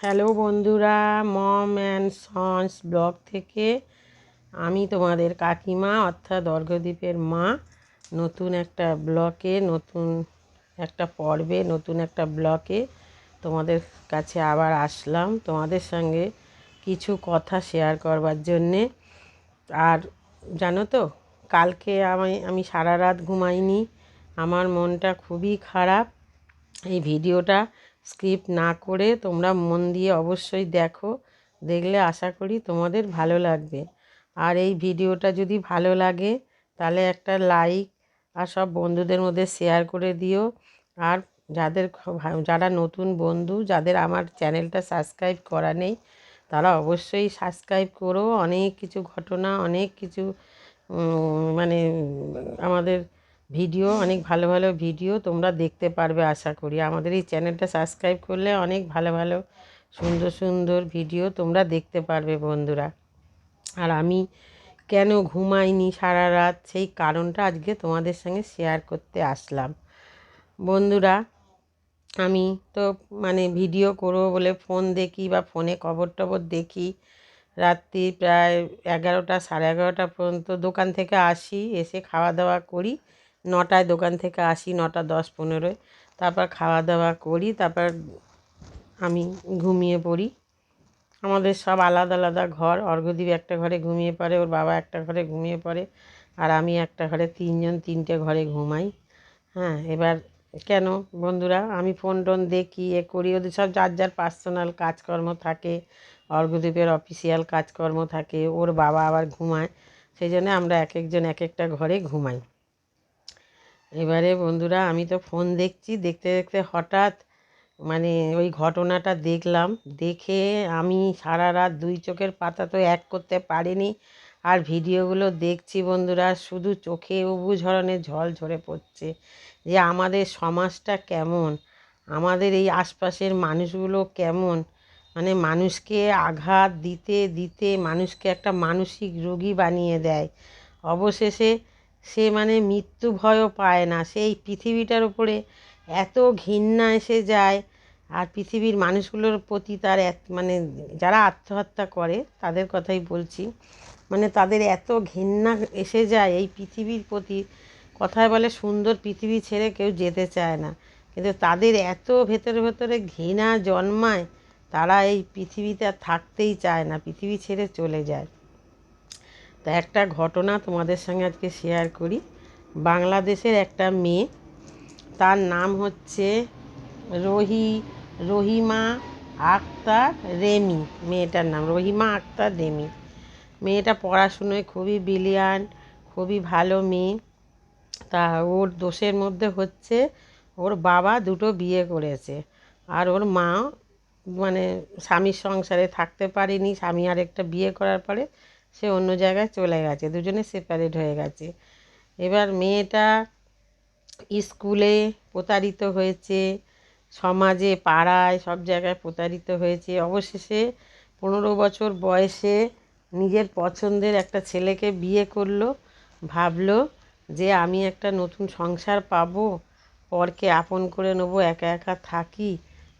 Hello বন্ধুরা, মম and sons blog থেকে আমি তোমাদের কাকিমা, অর্থাৎ অর্ঘদ্বীপের মা। নতুন একটা ব্লকে, নতুন একটা পর্বে, নতুন একটা ব্লকে তোমাদের কাছে আবার আসলাম তোমাদের সঙ্গে কিছু কথা শেয়ার করবার জন্যে। আর জানো তো, কালকে আমি আমি সারা রাত ঘুমাইনি, আমার মনটা খুবই খারাপ। এই ভিডিওটা স্ক্রিপ্ট না করে তোমরা মন দিয়ে অবশ্যই দেখো, দেখলে আশা করি তোমাদের ভালো লাগবে। আর এই ভিডিওটা যদি ভালো লাগে, তাহলে একটা লাইক আর সব বন্ধুদের মধ্যে শেয়ার করে দিও। আর যাদের যারা নতুন বন্ধু, যাদের আমার চ্যানেলটা সাবস্ক্রাইব করা নেই, তারা অবশ্যই সাবস্ক্রাইব করো। অনেক কিছু ঘটনা, অনেক কিছু মানে আমাদের ভিডিও, অনেক ভালো ভালো ভিডিও তোমরা দেখতে পারবে আশা করি। আমাদের এই চ্যানেলটা সাবস্ক্রাইব করলে অনেক ভালো ভালো সুন্দর সুন্দর ভিডিও তোমরা দেখতে পারবে বন্ধুরা। আর আমি কেন ঘুমাইনি সারা রাত? সেই কারণটা আজকে তোমাদের সঙ্গে শেয়ার করতে আসলাম। বন্ধুরা, আমি তো মানে ভিডিও করব বলে ফোন দেখি বা ফোনে খবর টবর দেখি। রাত্রি প্রায় এগারোটা সাড়ে এগারোটা পর্যন্ত দোকান থেকে আসি, এসে খাওয়া দাওয়া করি। নটায় দোকান থেকে আসি, নটা দশ পনেরোয়। তারপর খাওয়া দাওয়া করি, তারপর আমি ঘুমিয়ে পড়ি। আমাদের সব আলাদা আলাদা ঘর অর্ঘদ্বীপ একটা ঘরে ঘুমিয়ে পড়ে, ওর বাবা একটা ঘরে ঘুমিয়ে পড়ে, আর আমি একটা ঘরে তিনজন, তিনটে ঘরে ঘুমাই। হ্যাঁ এবার কেন বন্ধুরা, আমি ফোন টোন দেখি, এ করি, ওদের সব যার যার পার্সোনাল কাজকর্ম থাকে অর্ঘদ্বীপের অফিসিয়াল কাজকর্ম থাকে, ওর বাবা আবার ঘুমায়, সেই জন্য আমরা এক একজন এক একটা ঘরে ঘুমাই। এবারে বন্ধুরা আমি তো ফোন দেখছি, দেখতে দেখতে হঠাৎ মানে ওই ঘটনাটা দেখলাম। দেখে আমি সারা রাত দুই চোখের পাতা তো এক করতে পারিনি। আর ভিডিওগুলো দেখছি বন্ধুরা, শুধু চোখে উবু ঝরনে জল ঝরে পড়ছে যে আমাদের সমাজটা কেমন, আমাদের এই আশপাশের মানুষগুলো কেমন। মানে মানুষকে আঘাত দিতে দিতে মানুষকে একটা মানসিক রোগী বানিয়ে দেয়। অবশেষে সে মানে মৃত্যু ভয়ও পায় না। সেই পৃথিবীটার উপরে এত ঘৃণা এসে যায় আর পৃথিবীর মানুষগুলোর প্রতি তার এত- মানে যারা আত্মহত্যা করে তাদের কথাই বলছি। মানে তাদের এত ঘৃণা এসে যায় এই পৃথিবীর প্রতি। কথায় বলে সুন্দর পৃথিবী ছেড়ে কেউ যেতে চায় না। কিন্তু তাদের এত ভেতরে ভেতরে ঘৃণা জন্মায় তারা এই পৃথিবীতে থাকতেই চায় না, পৃথিবী ছেড়ে চলে যায়। তা একটা ঘটনা তোমাদের সঙ্গে আজকে শেয়ার করি। বাংলাদেশের একটা মেয়ে, তার নাম হচ্ছে রহি, রহিমা আক্তার রেমি, মেয়েটার নাম রহিমা আক্তার রেমি। মেয়েটা পড়াশুনোয় খুবই ব্রিলিয়ান্ট খুবই ভালো মেয়ে। তা ওর দোষের মধ্যে হচ্ছে ওর বাবা দুটো বিয়ে করেছে। আর ওর মা মানে স্বামীর সংসারে থাকতে পারেনি, স্বামী আর একটা বিয়ে করার পরে সে অন্য জায়গায় চলে গেছে, দুজনে সেপারেট হয়ে গেছে। এবার মেয়েটা স্কুলে প্রতারিত হয়েছে, সমাজে, পাড়ায়, সব জায়গায় প্রতারিত হয়েছে। অবশেষে পনেরো বছর বয়সে নিজের পছন্দের একটা ছেলেকে বিয়ে করল, ভাবলো যে আমি একটা নতুন সংসার পাবো, পরকে আপন করে নেব, একা একা থাকি,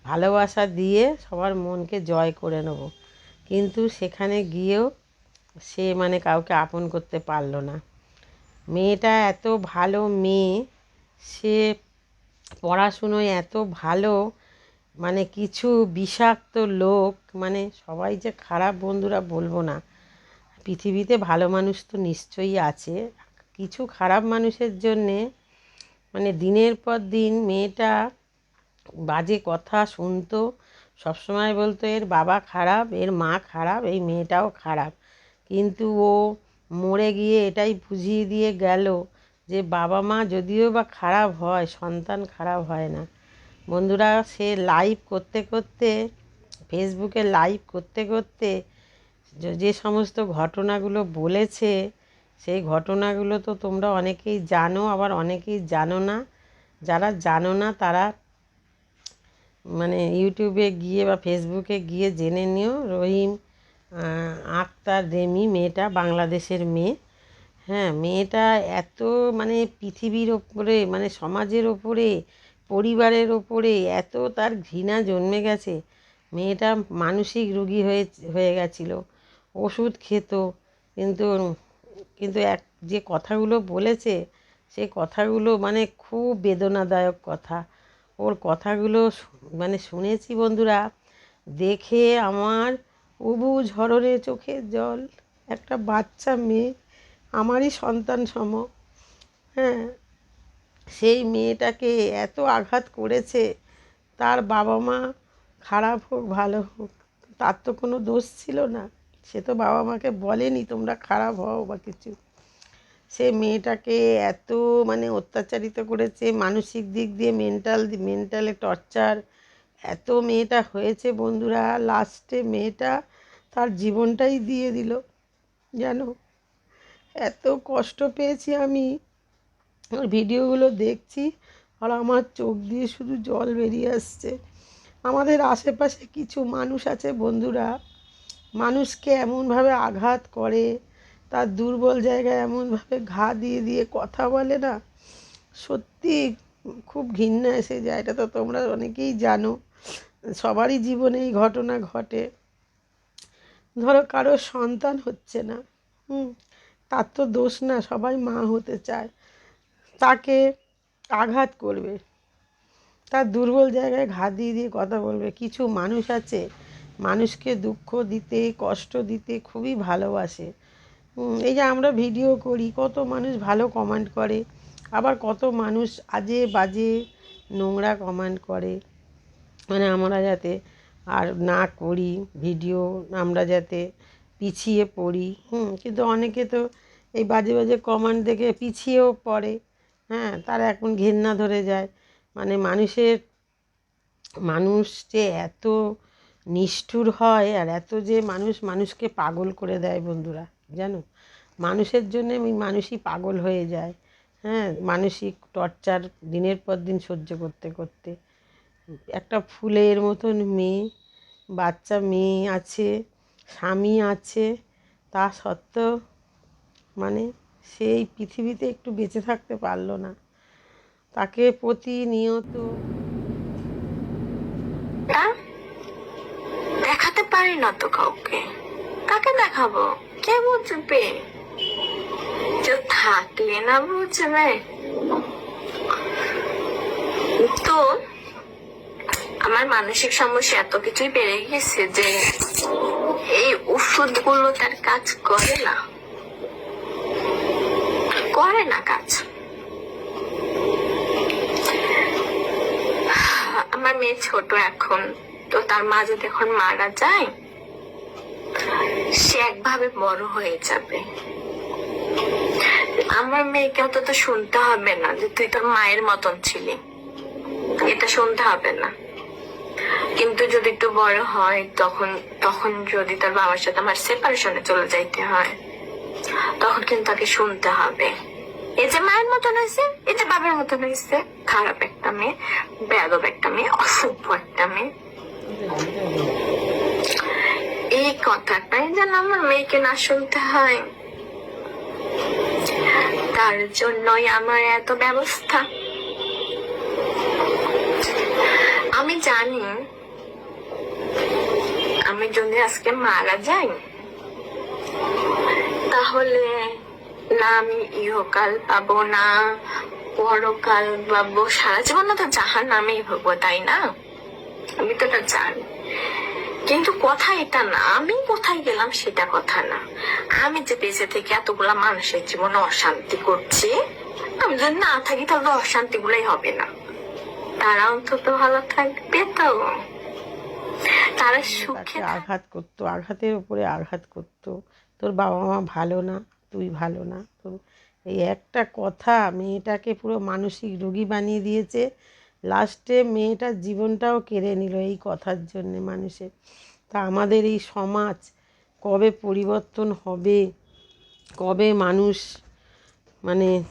ভালোবাসা দিয়ে সবার মনকে জয় করে নেব। কিন্তু সেখানে গিয়েও সে মানে কাউকে আপন করতে পারল না। মেয়েটা এত ভালো মেয়ে, সে পড়াশুনোয় এত ভালো মানে কিছু বিষাক্ত লোক মানে সবাই যে খারাপ বন্ধুরা বলব না। পৃথিবীতে ভালো মানুষ তো নিশ্চয়ই আছে। কিছু খারাপ মানুষের জন্যে মানে দিনের পর দিন মেয়েটা বাজে কথা শুনতো, সবসময় বলতো, এর বাবা খারাপ, এর মা খারাপ, এই মেয়েটাও খারাপ। কিন্তু ও মরে গিয়ে এটাই বুঝিয়ে দিয়ে গেল যে বাবা মা যদিও বা খারাপ হয়, সন্তান খারাপ হয় না। বন্ধুরা, সে লাইভ করতে করতে ফেসবুকে লাইভ করতে করতে যে- সমস্ত ঘটনাগুলো বলেছে, সেই ঘটনাগুলো তো তোমরা অনেকেই জানো, আবার অনেকেই জানো না। যারা জানো না, তারা মানে ইউটিউবে গিয়ে বা ফেসবুকে গিয়ে জেনে নিও। রহিম আক্তার রেমি মেয়েটা বাংলাদেশের মেয়ে। হ্যাঁ মেয়েটা এত মানে পৃথিবীর ওপরে মানে সমাজের ওপরে, পরিবারের ওপরে এত তার ঘৃণা জন্মে গেছে। মেয়েটা মানসিক রুগী হয়ে হয়ে গেছিল। ওষুধ খেত, কিন্তু কিন্তু এক, যে কথাগুলো বলেছে, সে কথাগুলো মানে খুব বেদনাদায়ক কথা। ওর কথাগুলো মানে শুনেছি বন্ধুরা, দেখে আমার উবু ঝরনে চোখের জল। একটা বাচ্চা মেয়ে, আমারই সন্তান সম। হ্যাঁ সেই মেয়েটাকে এত আঘাত করেছে, তার বাবা মা খারাপ হোক, ভালো হোক, তার তো কোনো দোষ ছিল না। সে তো বাবা মাকে বলেনি, তোমরা খারাপ হও বা কিছু। সে মেয়েটাকে এত মানে অত্যাচারিত করেছে, মানসিক দিক দিয়ে মেন্টাল মেন্টালে টর্চার এত মেয়েটা হয়েছে বন্ধুরা, লাস্টে মেয়েটা তার জীবনটাই দিয়ে দিল, জানো? এত কষ্ট পেয়েছি আমি। ওর ভিডিওগুলো দেখছি আর আমার চোখ দিয়ে শুধু জল বেরিয়ে আসছে। আমাদের আশেপাশে কিছু মানুষ আছে বন্ধুরা, মানুষকে এমনভাবে আঘাত করে, তার দুর্বল জায়গায় এমনভাবে ঘা দিয়ে দিয়ে কথা বলে না। সত্যি খুব ঘৃণা এসে যায়, এটা তো তোমরা অনেকেই জানো। সবারই জীবনে এই ঘটনা ঘটে। ধরো কারোর সন্তান হচ্ছে না, হুম, তার তো দোষ না, সবাই মা হতে চায়। তাকে আঘাত করবে, তার দুর্বল জায়গায় ঘা দিয়ে দিয়ে কথা বলবে। কিছু মানুষ আছে, মানুষকে দুঃখ দিতে, কষ্ট দিতে খুবই ভালোবাসে। এই যে আমরা ভিডিও করি, কত মানুষ ভালো কমেন্ট করে, আবার কত মানুষ আজে বাজে নোংরা কমেন্ট করে। মানে আমরা যাতে আর না করি ভিডিও, আমরা যাতে পিছিয়ে পড়ি, হুম, কিন্তু অনেকে তো এই বাজে বাজে কমেন্ট দেখে পিছিয়েও পড়ে হ্যাঁ তারা এখন ঘেন্না ধরে যায়। মানে মানুষের, মানুষ যে এত নিষ্ঠুর হয় আর এত যে মানুষ মানুষকে পাগল করে দেয় বন্ধুরা, জানো? মানুষের জন্য ওই মানুষই পাগল হয়ে যায় হ্যাঁ মানসিক টর্চার দিনের পর দিন সহ্য করতে করতে। একটা ফুলের মতন মেয়ে, বাচ্চা মেয়ে আছে, স্বামী আছে। তা সত্ত্বেও মানে সেই পৃথিবীতে একটু বেঁচে থাকতে পারল না। তাকে প্রতিনিয়ত দেখাতে পারি না তো কাউকে। কাকে দেখাবো? কে বুঝবে? থাকলে না বুঝবে। তো আমার মানসিক সমস্যা এত কিছুই বেড়ে গেছে যে এই ওষুধগুলো তার কাজ করে না। করে না কাজ। আমার মেয়ে ছোট এখন, তো তার মা যদি এখন মারা যায়, সে একভাবে বড় হয়ে যাবে। আমার মেয়েকে অন্তত শুনতে হবে না যে তুই তোর মায়ের মতন ছিলি। এটা শুনতে হবে না। কিন্তু যদি একটু বড় হয়, তখন তখন যদি তার বাবার সাথে আমার সেপারেশনে চলে যাইতে হয়, তখন কিন্তু তাকে শুনতে হবে। এই যে মায়ের মতন হয়েছে এই যে বাবার মতন হয়েছে খারাপ একটা মেয়ে, বেয়াদব একটা মেয়ে, অসভ্য একটা মেয়ে। এই কথাটাই যেন আমার মেয়েকে না শুনতে হয়। তার জন্যই আমার এত ব্যবস্থা। আমি জানি আমি যদি আজকে মারা যাই, তাহলে না আমি ইহকাল পাবো, না পরকাল পাবো, সারা জীবন তো জাহান নামেই ভোগবো তাই না? আমি তো এটা জানি। কিন্তু কথা এটা না, আমি কোথায় গেলাম সেটা কথা না। আমি যে বেঁচে থেকে এতগুলা মানুষের জীবনে অশান্তি করছি, আমি যদি না থাকি তাহলে অশান্তি গুলাই হবে না। তারা অন্তত ভালো থাকবে তো। তারা সুখে আঘাত করতো আঘাতের উপরে আঘাত করতো। তোর বাবা মা ভালো না তুই ভালো না। তোর এই একটা কথা মেয়েটাকে পুরো মানসিক রোগী বানিয়ে দিয়েছে। লাস্টে মেয়েটার জীবনটাও কেড়ে নিল এই কথার জন্যে মানুষের। তা আমাদের এই সমাজ কবে পরিবর্তন হবে? কবে মানুষ মানে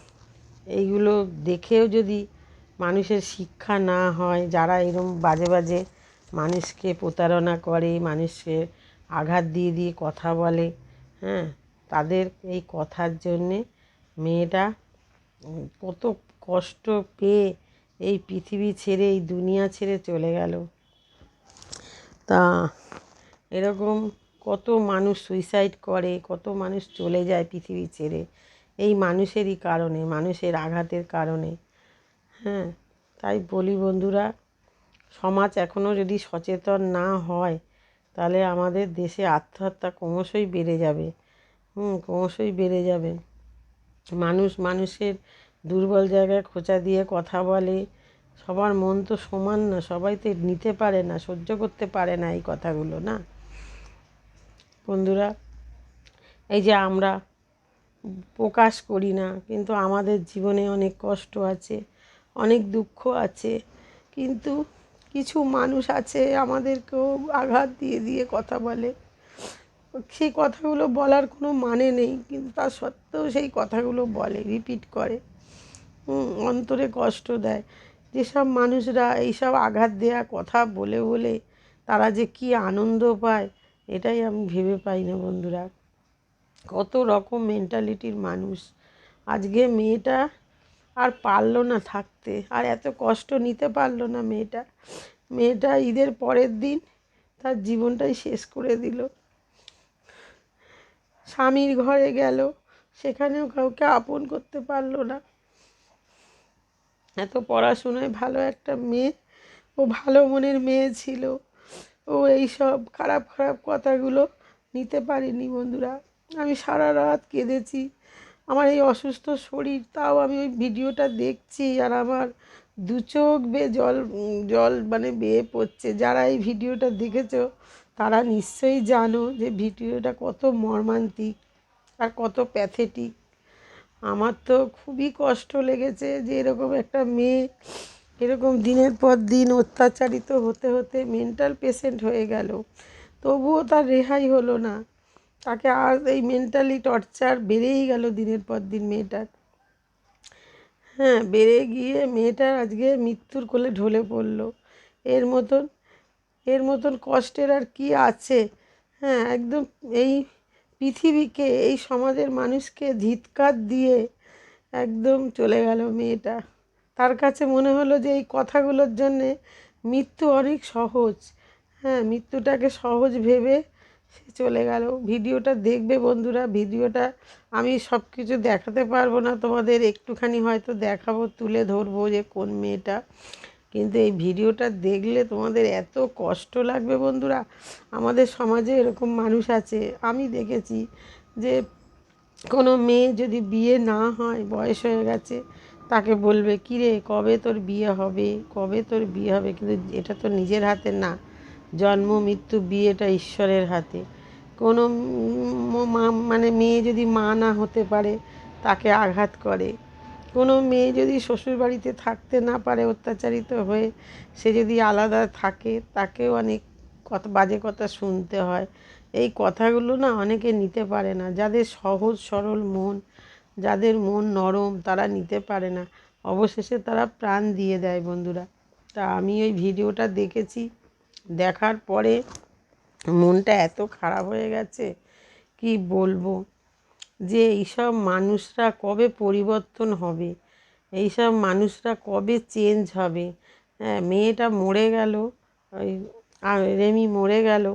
এইগুলো দেখেও যদি মানুষের শিক্ষা না হয় যারা এরম বাজে বাজে মানুষকে প্রতারণা করে, মানুষকে আঘাত দিয়ে দিয়ে কথা বলে হ্যাঁ? তাদের এই কথার জন্যে মেয়েটা কত কষ্ট পেয়ে এই পৃথিবী ছেড়ে, এই দুনিয়া ছেড়ে চলে গেল। তা এরকম কত মানুষ সুইসাইড করে, কত মানুষ চলে যায় পৃথিবী ছেড়ে। এই মানুষেরই কারণে, মানুষের আঘাতের কারণে হ্যাঁ? তাই বলি বন্ধুরা সমাজ এখনও যদি সচেতন না হয়, তাহলে আমাদের দেশে আত্মহত্যা ক্রমশই বেড়ে যাবে। হুম, ক্রমশই বেড়ে যাবে। মানুষ মানুষের দুর্বল জায়গায় খোঁচা দিয়ে কথা বলে, সবার মন তো সমান না, সবাই তো নিতে পারে না, সহ্য করতে পারে না এই কথাগুলো, না? বন্ধুরা, এই যে আমরা প্রকাশ করি না, কিন্তু আমাদের জীবনে অনেক কষ্ট আছে, অনেক দুঃখ আছে, কিন্তু কিছু মানুষ আছে আমাদেরকেও আঘাত দিয়ে দিয়ে কথা বলে। সেই কথাগুলো বলার কোনো মানে নেই, কিন্তু তা সত্ত্বেও সেই কথাগুলো বলে রিপিট করে। অন্তরে কষ্ট দেয়। যেসব মানুষরা এইসব আঘাত দেওয়া কথা বলে বলে তারা যে কি আনন্দ পায়, এটাই আমি ভেবে পাই না বন্ধুরা। কত রকম মেন্টালিটির মানুষ। আজকে মেয়েটা আর পারল না থাকতে। আর এত কষ্ট নিতে পারল না মেয়েটা। মেয়েটা ঈদের পরের দিন তার জীবনটাই শেষ করে দিল। স্বামীর ঘরে গেল। সেখানেও কাউকে আপন করতে পারল না। এত পড়াশোনায় ভালো একটা মেয়ে। ও ভালো মনের মেয়ে ছিল। ও এই সব খারাপ খারাপ কথাগুলো নিতে পারিনি বন্ধুরা। আমি সারা রাত কেঁদেছি। আমার এই অসুস্থ শরীর, তাও আমি ওই ভিডিওটা দেখছি আর আমার দু চোখ বেয়ে জল জল মানে বেয়ে পড়ছে। যারা এই ভিডিওটা দেখেছ, তারা নিশ্চয়ই জানো যে ভিডিওটা কত মর্মান্তিক আর কত প্যাথেটিক। আমার তো খুবই কষ্ট লেগেছে যে এরকম একটা মেয়ে, এরকম দিনের পর দিন অত্যাচারিত হতে হতে মেন্টাল পেশেন্ট হয়ে গেল। তবুও তার রেহাই হলো না। তাকে আর এই মেন্টালি টর্চার বেড়েই গেল দিনের পর দিন মেয়েটার। হ্যাঁ বেড়ে গিয়ে মেয়েটার আজকে মৃত্যুর কোলে ঢলে পড়ল। এর মতন এর মতন কষ্টের আর কি আছে? হ্যাঁ একদম এই পৃথিবীকে, এই সমাজের মানুষকে ধিৎকার দিয়ে একদম চলে গেল মেয়েটা। তার কাছে মনে হলো যে এই কথাগুলোর জন্যে মৃত্যু অনেক সহজ। হ্যাঁ মৃত্যুটাকে সহজ ভেবে সে চলে গেল। ভিডিওটা দেখবে বন্ধুরা, ভিডিওটা আমি সব কিছু দেখাতে পারব না, তোমাদের একটুখানি হয়তো দেখাবো, তুলে ধরবো যে কোন মেয়েটা। কিন্তু এই ভিডিওটা দেখলে তোমাদের এত কষ্ট লাগবে বন্ধুরা। আমাদের সমাজে এরকম মানুষ আছে, আমি দেখেছি যে কোনো মেয়ে যদি বিয়ে না হয়, বয়স হয়ে গেছে, তাকে বলবে, কিরে, কবে তোর বিয়ে হবে? কবে তোর বিয়ে হবে? কিন্তু এটা তো নিজের হাতে না। জন্ম, মৃত্যু, বিয়েটা ঈশ্বরের হাতে। কোনো মা- মানে মেয়ে যদি মা না হতে পারে, তাকে আঘাত করে। কোনো মেয়ে যদি শ্বশুরবাড়িতে থাকতে না পারে, অত্যাচারিত হয়ে সে যদি আলাদা থাকে, তাকেও অনেক কথা বাজে কথা শুনতে হয়। এই কথাগুলো না অনেকে নিতে পারে না। যাদের সহজ, সরল মন, যাদের মন নরম, তারা নিতে পারে না। অবশেষে তারা প্রাণ দিয়ে দেয় বন্ধুরা। তা আমি ওই ভিডিওটা দেখেছি। দেখার পরে মনটা এত খারাপ হয়ে গেছে, কি বলব? যে এইসব মানুষরা কবে পরিবর্তন হবে? এইসব মানুষরা কবে চেঞ্জ হবে? হ্যাঁ মেয়েটা মরে গেল, ওই রেমি মরে গেল,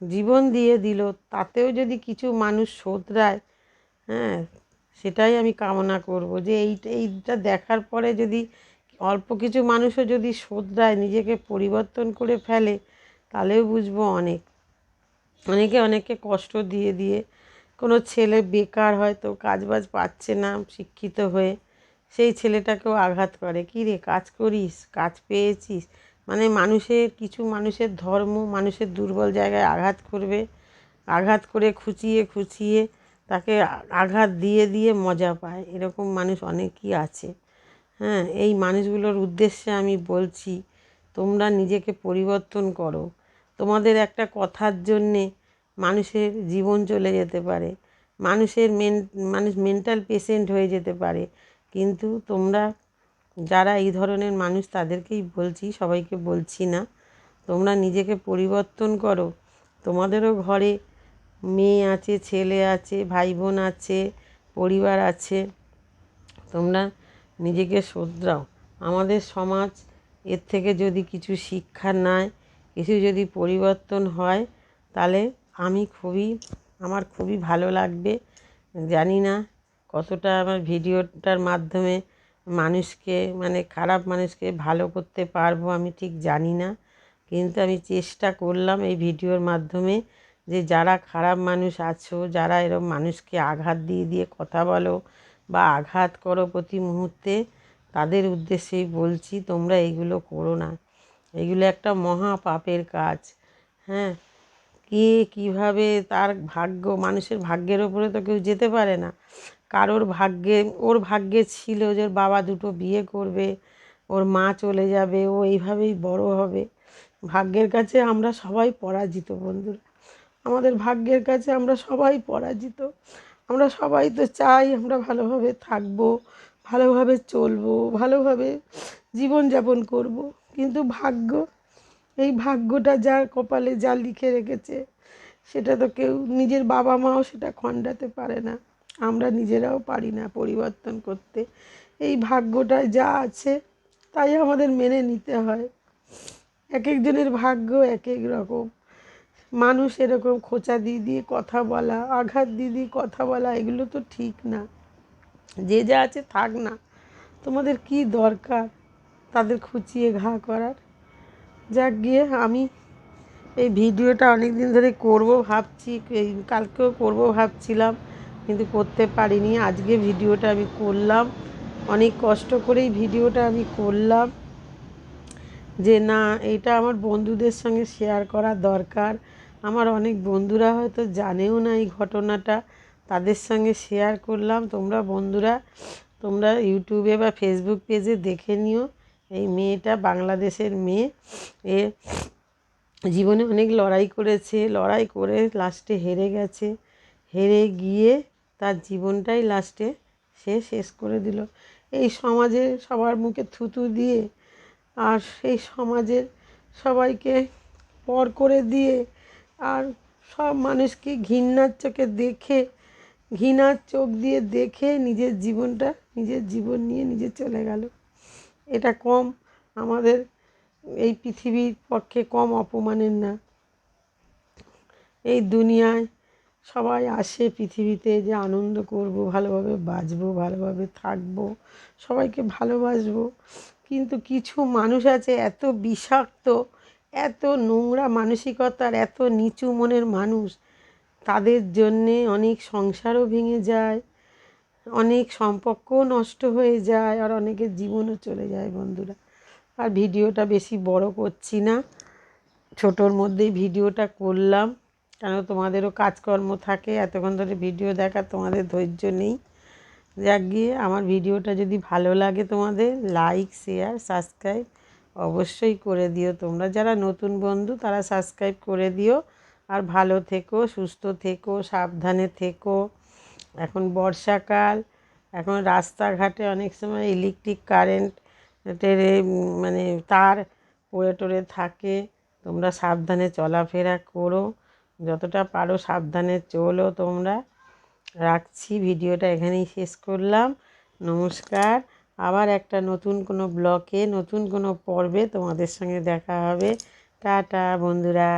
জীবন দিয়ে দিল, তাতেও যদি কিছু মানুষ শোধরায় হ্যাঁ সেটাই আমি কামনা করব। যে এইটা এইটা দেখার পরে যদি অল্প কিছু মানুষও যদি শোধরায়, নিজেকে পরিবর্তন করে ফেলে, তাহলেও বুঝব অনেক। অনেকে অনেককে কষ্ট দিয়ে দিয়ে কোনো ছেলে বেকার হয়তো কাজবাজ পাচ্ছে না, শিক্ষিত হয়ে সেই ছেলেটাকেও আঘাত করে। কী রে, কাজ করিস, কাজ পেয়েছিস? মানে মানুষের, কিছু মানুষের ধর্ম মানুষের দুর্বল জায়গায় আঘাত করবে, আঘাত করে খুঁচিয়ে খুঁচিয়ে তাকে আঘাত দিয়ে দিয়ে মজা পায়। এরকম মানুষ অনেকই আছে। হ্যাঁ এই মানুষগুলোর উদ্দেশ্যে আমি বলছি, তোমরা নিজেকে পরিবর্তন করো। তোমাদের একটা কথার জন্যে মানুষের জীবন চলে যেতে পারে, মানুষের মেন, মানুষ মেন্টাল পেশেন্ট হয়ে যেতে পারে। কিন্তু তোমরা যারা এই ধরনের মানুষ, তাদেরকেই বলছি, সবাইকে বলছি না, তোমরা নিজেকে পরিবর্তন করো। তোমাদেরও ঘরে মেয়ে আছে, ছেলে আছে, ভাই বোন আছে, পরিবার আছে, তোমরা নিজেকে শোধরাও। আমাদের সমাজ এর থেকে যদি কিছু শিক্ষা নেয়, কিছু যদি পরিবর্তন হয়, তাহলে আমি খুবই, আমার খুবই ভালো লাগবে। জানি না কতটা আমার ভিডিওটার মাধ্যমে মানুষকে মানে খারাপ মানুষকে ভালো করতে পারব, আমি ঠিক জানি না। কিন্তু আমি চেষ্টা করলাম এই ভিডিওর মাধ্যমে যে যারা খারাপ মানুষ আছো, যারা এরকম মানুষকে আঘাত দিয়ে দিয়ে কথা বলো বা আঘাত করো প্রতি মুহূর্তে, তাদের উদ্দেশ্যেই বলছি তোমরা এইগুলো করো না। এগুলো একটা মহা পাপের কাজ। হ্যাঁ কে কীভাবে তার ভাগ্য, মানুষের ভাগ্যের ওপরে তো কেউ যেতে পারে না। কারোর ভাগ্যে, ওর ভাগ্যে ছিল যে ওর বাবা দুটো বিয়ে করবে, ওর মা চলে যাবে, ও এইভাবেই বড় হবে। ভাগ্যের কাছে আমরা সবাই পরাজিত বন্ধুরা। আমাদের ভাগ্যের কাছে আমরা সবাই পরাজিত। আমরা সবাই তো চাই আমরা ভালোভাবে থাকব, ভালোভাবে চলবো, ভালোভাবে জীবনযাপন করব। কিন্তু ভাগ্য, এই ভাগ্যটা যার কপালে যা লিখে রেখেছে, সেটা তো কেউ নিজের বাবা মাও সেটা খণ্ডাতে পারে না। আমরা নিজেরাও পারি না পরিবর্তন করতে। এই ভাগ্যটায় যা আছে, তাই আমাদের মেনে নিতে হয়। এক একজনের ভাগ্য এক এক রকম। মানুষ এরকম খোঁচা দিয়ে দিয়ে কথা বলা, আঘাত দিয়ে দিয়ে কথা বলা, এগুলো তো ঠিক না। যে যা আছে থাক না। তোমাদের কি দরকার তাদের খুঁচিয়ে ঘা করার? যাক গিয়ে আমি এই ভিডিওটা অনেক দিন ধরে করব ভাবছি কালকেও করব ভাবছিলাম, কিন্তু করতে পারিনি। আজকে ভিডিওটা আমি করলাম। অনেক কষ্ট করেই ভিডিওটা আমি করলাম। যে না, এটা আমার বন্ধুদের সঙ্গে শেয়ার করা দরকার। আমার অনেক বন্ধুরা হয়তো জানেও না এই ঘটনাটা। তাদের সঙ্গে শেয়ার করলাম। তোমরা বন্ধুরা, তোমরা ইউটিউবে বা ফেসবুক পেজে দেখে নিও। এই মেয়েটা বাংলাদেশের মেয়ে। এ জীবনে অনেক লড়াই করেছে। লড়াই করে লাস্টে হেরে গেছে। হেরে গিয়ে তার জীবনটাই লাস্টে সে শেষ করে দিল। এই সমাজে সবার মুখে থুতু দিয়ে আর সেই সমাজের সবাইকে পর করে দিয়ে আর সব মানুষকে ঘৃণার চোখে দেখে, ঘৃণার চোখ দিয়ে দেখে নিজের জীবনটা, নিজের জীবন নিয়ে নিজে চলে গেল। এটা কম, আমাদের এই পৃথিবীর পক্ষে কম অপমানের না। এই দুনিয়ায় সবাই আসে পৃথিবীতে যে আনন্দ করব, ভালোভাবে বাঁচবো, ভালোভাবে থাকব, সবাইকে ভালোবাসবো। কিন্তু কিছু মানুষ আছে এত বিষাক্ত এত নোংরা মানসিকতার, এত নিচু মনের মানুষ, তাদের জন্যে অনেক সংসারও ভেঙে যায়, অনেক সম্পর্কও নষ্ট হয়ে যায় আর অনেকের জীবনও চলে যায় বন্ধুরা। আর ভিডিওটা বেশি বড় করছি না, ছোটোর মধ্যেই ভিডিওটা করলাম, কেন তোমাদেরও কাজকর্ম থাকে, এতক্ষণ ধরে ভিডিও দেখা তোমাদের ধৈর্য নেই। যাক গিয়ে, আমার ভিডিওটা যদি ভালো লাগে তোমাদের, লাইক, শেয়ার, সাবস্ক্রাইব অবশ্যই করে দিও। তোমরা যারা নতুন বন্ধু, তারা সাবস্ক্রাইব করে দিও। আর ভালো থেকো, সুস্থ থেকো, সাবধানে থেকো। এখন বর্ষাকাল, এখন রাস্তাঘাটে অনেক সময় ইলেকট্রিক কারেন্টের মানে তার পড়ে টড়ে থাকে। তোমরা সাবধানে চলাফেরা করো। যতটা পারো সাবধানে চলো তোমরা। রাখছি, ভিডিওটা এখানেই শেষ করলাম। নমস্কার। আবার একটা নতুন কোনো ব্লকে নতুন কোনো পর্বে তোমাদের সঙ্গে দেখা হবে। টাটা বন্ধুরা।